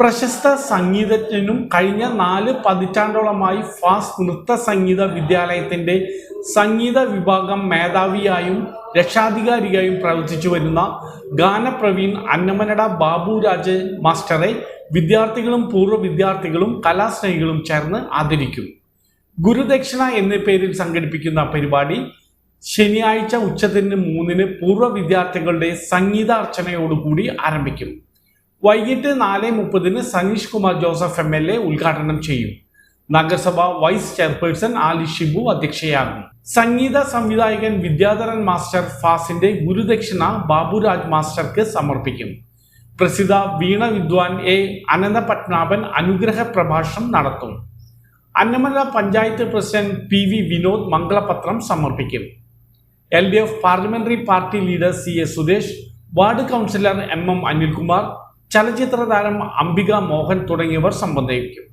പ്രശസ്ത സംഗീതജ്ഞനും കഴിഞ്ഞ നാല് പതിറ്റാണ്ടോളമായി ഫാസ് നൃത്ത സംഗീത വിദ്യാലയത്തിന്റെ സംഗീത വിഭാഗം മേധാവിയായും രക്ഷാധികാരിയായും പ്രവർത്തിച്ചു വരുന്ന ഗാനപ്രവീൺ അന്നമനട ബാബു ബാബുരാജ് മാസ്റ്ററെ വിദ്യാർത്ഥികളും പൂർവ വിദ്യാർത്ഥികളും കലാസ്നേഹികളും ചേർന്ന് ആദരിക്കും. ഗുരുദക്ഷിണ എന്ന പേരിൽ സംഘടിപ്പിക്കുന്ന പരിപാടി ശനിയാഴ്ച ഉച്ചതിന് മൂന്നിന് പൂർവ വിദ്യാർത്ഥികളുടെ സംഗീതാർച്ചനയോടുകൂടി ആരംഭിക്കും. വൈകിട്ട് നാല് മുപ്പതിന് Saneesh Kumar Joseph M L A ഉദ്ഘാടനം ചെയ്യും. നഗരസഭ വൈസ് ചെയർപേഴ്സൺ ആലി ഷിബു അധ്യക്ഷയാകും. സംഗീത സംവിധായകൻ വിദ്യാധരൻ മാസ്റ്റർ ഫാസിന്റെ ഗുരുദക്ഷിണ ബാബുരാജ് മാസ്റ്റർക്ക് സമർപ്പിക്കും. പ്രസിദ്ധ വീണ വിദ്വാൻ എ അനന്തപത്മനാഭൻ അനുഗ്രഹ പ്രഭാഷണം നടത്തും. Annamala panchayat president P V Vinod മംഗളപത്രം സമർപ്പിക്കും. L D F parliamentary party leader C A Suresh ward councillor M M Anilkumar ചലച്ചിത്ര താരം അംബിക മോഹൻ തുടങ്ങിയവർ സംബന്ധിക്കും.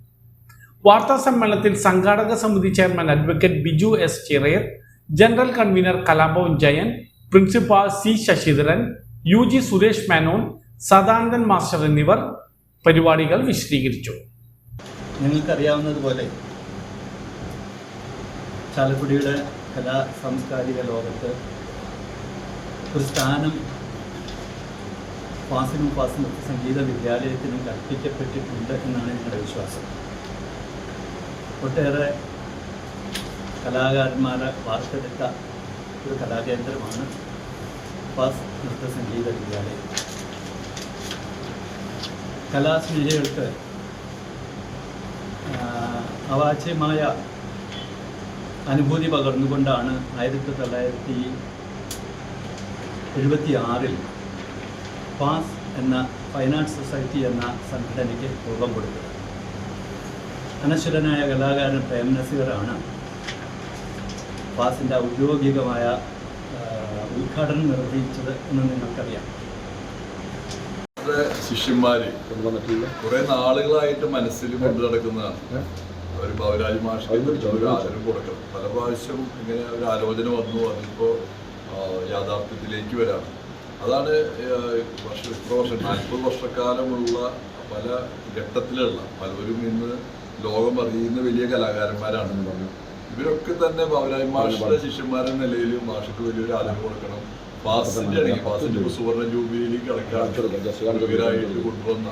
വാർത്താ സമ്മേളനത്തിൽ സംഘാടക സമിതി chairman advocate Biju S Chirayar general convener Kalabhavan Jayan principal C Sasidharan U G Suresh Menon Sadanandan master എന്നിവർ പരിപാടികൾ വിശദീകരിച്ചു. നിങ്ങൾക്കറിയാവുന്നതുപോലെ ചാലക്കുടിയുടെ കലാ സാംസ്കാരിക ലോകത്ത് ഒരു സ്ഥാനം ഫാസിനും ഫാസിനും സംഗീത വിദ്യാലയത്തിനും കൽപ്പിക്കപ്പെട്ടിട്ടുണ്ട് എന്നാണ് ഞങ്ങളുടെ വിശ്വാസം. ഒട്ടേറെ കലാകാരന്മാരെ വാർത്തെടുത്ത ഒരു കലാകേന്ദ്രമാണ് ഫാസ് നൃത്ത സംഗീത വിദ്യാലയം. കലാസ്നേഹികൾക്ക് അവാച്യമായ അനുഭൂതി പകർന്നുകൊണ്ടാണ് ആയിരത്തി തൊള്ളായിരത്തി എഴുപത്തി ആറിൽ പാസ് എന്ന ഫൈനാൻസ് സൊസൈറ്റി എന്ന സംഘടനയ്ക്ക് രൂപം കൊടുത്തത്. അനശ്വരനായ കലാകാരൻ പ്രേം നസീറാണ് പാസിന്റെ ഔദ്യോഗികമായ ഉദ്ഘാടനം നിർവഹിച്ചത് എന്ന് നിങ്ങൾക്കറിയാം. ശിഷ്യന്മാര് കുറെ നാളുകളായിട്ട് മനസ്സിൽ കൊണ്ടു നടക്കുന്നതാണ്. ഒരു ഭവരാജ് മാഷിന് ഒരു കൊടുക്കണം. പല പ്രാവശ്യം ഇങ്ങനെ ഒരു ആലോചന വന്നു. അതിപ്പോ യാഥാർത്ഥ്യത്തിലേക്ക് വരാണ്. അതാണ് വർഷം ഇത്ര വർഷം നാൽപ്പത് വർഷക്കാലമുള്ള പല ഘട്ടത്തിലുള്ള പലരും ഇന്ന് ലോകം അറിയുന്ന വലിയ കലാകാരന്മാരാണ് ഇവരൊക്കെ തന്നെ ബൗരാജ് മാഷിന്റെ ശിഷ്യന്മാരെന്ന നിലയിൽ മാഷിക്ക് വലിയൊരു ആദരവ് കൊടുക്കണം. ഫാസിന്റെ ആണെങ്കിൽ ഫാസിന്റെ സുവർണ സുവർണ ജൂബിലിയിലേക്ക് ഇവരായിട്ട് കൊണ്ടുവന്ന